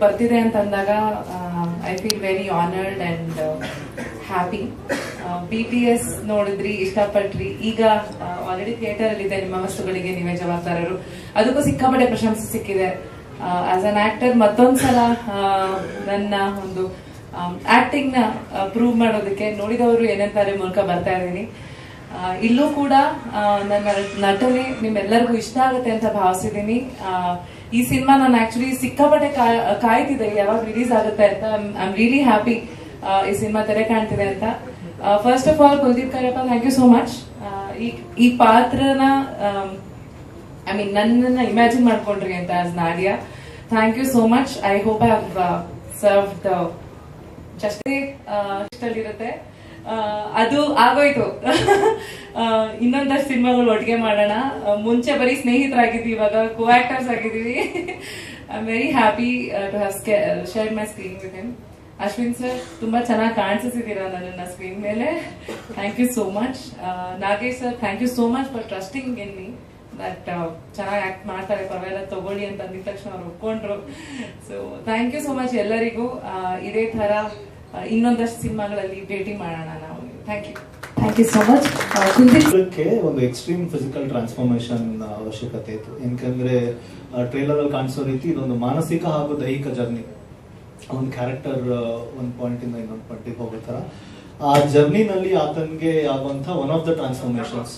ಬರ್ತಿದೆ ಅಂತ ಅಂದಾಗ I feel very honoured and happy B T S ನೋಡಿದ್ರಿ ಇಷ್ಟಪಟ್ರಿ. ಈಗ ಆಲ್ರೆಡಿ ಥಿಯೇಟರ್ ಅಲ್ಲಿ ಇದೆ ನಿಮ್ಮ ವಸ್ತುಗಳಿಗೆ ನೀವೇ ಜವಾಬ್ದಾರರು. ಅದಕ್ಕೂ ಸಿಕ್ಕಾಪಟ್ಟೆ ಪ್ರಶಂಸೆ ಸಿಕ್ಕಿದೆ. ಆಸ್ ಅನ್ ಆಕ್ಟರ್ ಮತ್ತೊಂದ್ಸಲ ಆ, ನನ್ನ ಒಂದು ಆಕ್ಟಿಂಗ್ನ ಪ್ರೂವ್ ಮಾಡೋದಕ್ಕೆ ನೋಡಿದವರು ಏನಂತಾರೆ ಮೂಲಕ ಬರ್ತಾ ಇದ್ದೀನಿ. ಇಲ್ಲೂ ಕೂಡ ನನ್ನ ನಟನೆ ನಿಮ್ಮೆಲ್ಲರಿಗೂ ಇಷ್ಟ ಆಗುತ್ತೆ ಅಂತ ಭಾವಿಸಿದ್ದೀನಿ. ಈ ಸಿನಿಮಾ ನಾನು ಆಕ್ಚುಲಿ ಸಿಕ್ಕಾಪಟ್ಟೆ ಕಾಯ್ತಿದ್ದೆ ಯಾವಾಗ ರಿಲೀಸ್ ಆಗುತ್ತೆ ಅಂತ. ಐ ಆಮ್ ರಿಯಲಿ ಹ್ಯಾಪಿ ಈ ಸಿನಿಮಾ ತೆರೆ ಕಾಣ್ತಿದೆ ಅಂತ. First of all Kuldeep Karappa thank you so much ಈ ಪಾತ್ರನ ಐ ಮೀನ್ ನನ್ನನ್ನ ಇಮ್ಯಾಜಿನ್ ಮಾಡ್ಕೊಂಡ್ರಿ ಅಂತ as Nadia. Thank you so much I hope I serve the ಇಷ್ಟ ಆ, ಅದು ಆಗೋಯ್ತು. ಇನ್ನೊಂದಷ್ಟು ಸಿನಿಮಾಗಳು ಒಟ್ಟಿಗೆ ಮಾಡೋಣ. ಮುಂಚೆ ಬರೀ ಸ್ನೇಹಿತರಾಗಿದ್ವಿ ಇವಾಗ ಕೋ ಆಕ್ಟರ್ಸ್ ಆಗಿದ್ದೀವಿ I am very happy to have share my screen with him Ashwin sir ತುಂಬಾ ಚೆನ್ನಾಗಿ ಕಾಣಿಸಿದ್ದೀರಾ ನನ್ನ ಸ್ಕ್ರೀನ್ ಮೇಲೆ. Thank you so much Nagesh sir thank you so much for trusting in me that ಚೆನ್ನಾಗಿ act ಮಾಡ್ತಾರೆ ಪರವಾಗಿಲ್ಲ ತಗೊಳ್ಳಿ ಅಂತ ಅಂದಿದ ತಕ್ಷಣ ಅವ್ರು ಒಪ್ಕೊಂಡ್ರು. So thank you so much ಎಲ್ಲರಿಗೂ. ಇದೇ ಆ, ಇನ್ನೊಂದಷ್ಟು ಸಿನಿಮಾಗಳಲ್ಲಿ ಭೇಟಿ ಮಾಡೋಣ ನಾವು. Thank you thank you so much ಕುಂದಿಕ್ಕೆ ಇದಕ್ಕೆ ಒಂದು ಎಕ್ಸ್ಟ್ರೀಮ್ ಫಿಸಿಕಲ್ ಟ್ರಾನ್ಸ್ಫಾರ್ಮೇಶನ್ ಅವಶ್ಯಕತೆ ಇತ್ತು. ಏನಕಂದ್ರೆ ಟ್ರೇಲರ್ ಅಲ್ಲಿ ಕಾಣಿಸೋ ರೀತಿ ಇದೊಂದು ಮಾನಸಿಕ ಹಾಗೂ ದೈಹಿಕ ಜರ್ನಿ ಒಂದು ಕ್ಯಾರೆಕ್ಟರ್ ಒಂದು ಪಾಯಿಂಟ್ ಇಂದ ಇನ್ನೊಂದು ಪಾಯಿಂಟಿಗೆ ಹೋಗೋ ತರ ಆ ಜರ್ನಿನಲ್ಲಿ ಆತನಿಗೆ ಆಗುವಂತ one of the transformations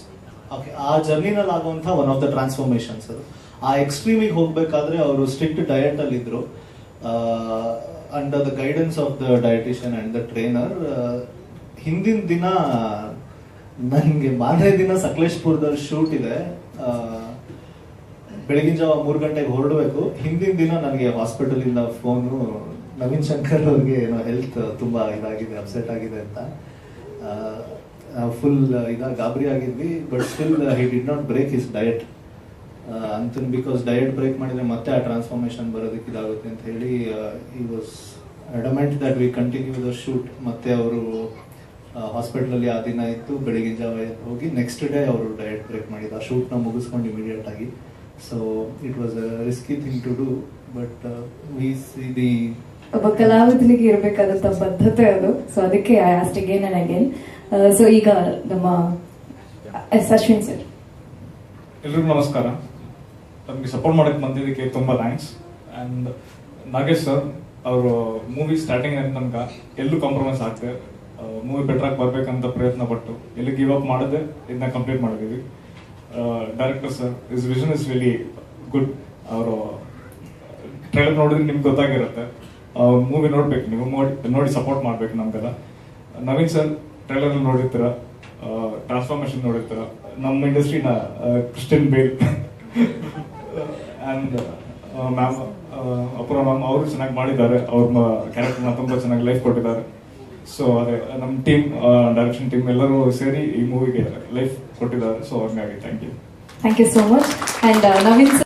okay ಆ ಜರ್ನಿನಲ್ಲಿ ಆಗುವಂತ ಒನ್ ಆಫ್ ದ ಟ್ರಾನ್ಸ್ಫಾರ್ಮೇಶನ್ಸ್ ಅದು. ಆ ಎಕ್ಸ್ಟ್ರೀಮಿಗೆ ಹೋಗ್ಬೇಕಾದ್ರೆ ಅವರು ಸ್ಟ್ರಿಕ್ಟ್ ಡಯಟ್ ಅಲ್ಲಿ ಇದ್ರು under the guidance of the dietician and the trainer ಹಿಂದಿನ ದಿನ ನನಗೆ ಮಾರನೇ ದಿನ ಸಕಲೇಶ್ಪುರದಲ್ಲಿ ಶೂಟ್ ಇದೆ. ಬೆಳಗಿನ ಜಾವ ಮೂರು ಗಂಟೆಗೆ ಹೊರಡಬೇಕು. ಹಿಂದಿನ ದಿನ ನನಗೆ ಹಾಸ್ಪಿಟಲಿಂದ ಫೋನು ನವೀನ್ ಶಂಕರ್ ಅವ್ರಿಗೆ ಏನೋ ಹೆಲ್ತ್ ತುಂಬ ಇದಾಗಿದೆ ಅಪ್ಸೆಟ್ ಆಗಿದೆ ಅಂತ. ಫುಲ್ ಇದಾಗ ಗಾಬರಿ ಆಗಿದ್ವಿ but still he did not break his diet ಅಂತ ಬಿಕಾಸ್ ಡಯಟ್ ಬ್ರೇಕ್ ಮಾಡಿದ್ರೆ ಮತ್ತೆ ಆ ಟ್ರಾನ್ಸ್ಫಾರ್ಮೇಶನ್ ಬರೋದಕ್ಕೆ ಇದಾಗುತ್ತೆ ಅಂತ ಹೇಳಿ he was adamant that we continue the shoot ಮತ್ತೆ ಅವರು ಹಾಸ್ಪಿಟ್ಲಲ್ಲಿ ಆ ದಿನ ಇತ್ತು ಬೆಳಿಗ್ಗೆ ಜಾವ ಹೋಗಿ ನೆಕ್ಸ್ಟ್ ಡೇ ಅವರು ಡಯಟ್ ಬ್ರೇಕ್ ಮಾಡಿದ ಆ ಶೂಟ್ನ ನ ಮುಗಿಸ್ಕೊಂಡು ಇಮಿಡಿಯೇಟ್ ಆಗಿ. So it was a risky thing to do but we see the ಒಬ್ಬ ಕಲಾವಿದನಿಗೆ ಇರಬೇಕಾದಂತ ಬದ್ಧತೆ ಅದು. ಸೊ ಅದಕ್ಕೆ I asked again and again so ಈಗ ನಮ್ಮ ಎಸ್ ಅಶ್ವಿನ್ ಸರ್. ಎಲ್ರಿಗೂ ನಮಸ್ಕಾರ. ನಮಗೆ ಸಪೋರ್ಟ್ ಮಾಡಕ್ಕೆ ಬಂದಿದ್ದಕ್ಕೆ ತುಂಬ ಥ್ಯಾಂಕ್ಸ್ ಆ್ಯಂಡ್ ನಾಗೇಶ್ ಸರ್ ಅವರು ಮೂವಿ ಸ್ಟಾರ್ಟಿಂಗ್ ನಮ್ಗೆ ಎಲ್ಲೂ ಕಾಂಪ್ರಮೈಸ್ ಆಗ್ತದೆ ಮೂವಿ ಬೆಟ್ರಾಗಿ ಬರಬೇಕಂತ ಪ್ರಯತ್ನ ಪಟ್ಟು ಎಲ್ಲಿ ಗಿವ್ ಅಪ್ ಮಾಡದೆ ಇದನ್ನ ಕಂಪ್ಲೀಟ್ ಮಾಡಿದೀವಿ. Director sir is vision is very good ಅವರು ಟ್ರೈಲರ್ ನೋಡಿದ್ರೆ ನಿಮ್ಗೆ ಗೊತ್ತಾಗಿರುತ್ತೆ. ಮೂವಿ ನೋಡ್ಬೇಕು, ನೀವು ನೋಡಿ ನೋಡಿ ಸಪೋರ್ಟ್ ಮಾಡ್ಬೇಕು ನಮ್ಗೆಲ್ಲ. ನವೀನ್ ಸರ್ ಟ್ರೈಲರ್ ನೋಡಿರ್ತೀರ. ಟ್ರಾನ್ಸ್ಫಾರ್ಮೇಶನ್ ನೋಡಿರ್ತೀರ. ನಮ್ಮ ಇಂಡಸ್ಟ್ರಿನ Christian Bale and ma'am Apoorva ma'am ಅವರು ಚೆನ್ನಾಗಿ ಮಾಡಿದ್ದಾರೆ. ಅವ್ರ ಕ್ಯಾರೆಕ್ಟರ್ನ ತುಂಬ ಚೆನ್ನಾಗಿ ಲೈಫ್ ಕೊಟ್ಟಿದ್ದಾರೆ. ಸೊ ಅದೇ ನಮ್ಮ ಟೀಮ್ ಡೈರೆಕ್ಷನ್ ಟೀಮ್ ಎಲ್ಲರೂ ಸೇರಿ ಈ ಮೂವಿಗೆ ಲೈಫ್ ಕೊಟ್ಟಿದ್ದಾರೆ. So ಅವ್ರಿಗಾಗಿ thank you thank you so much and Naveen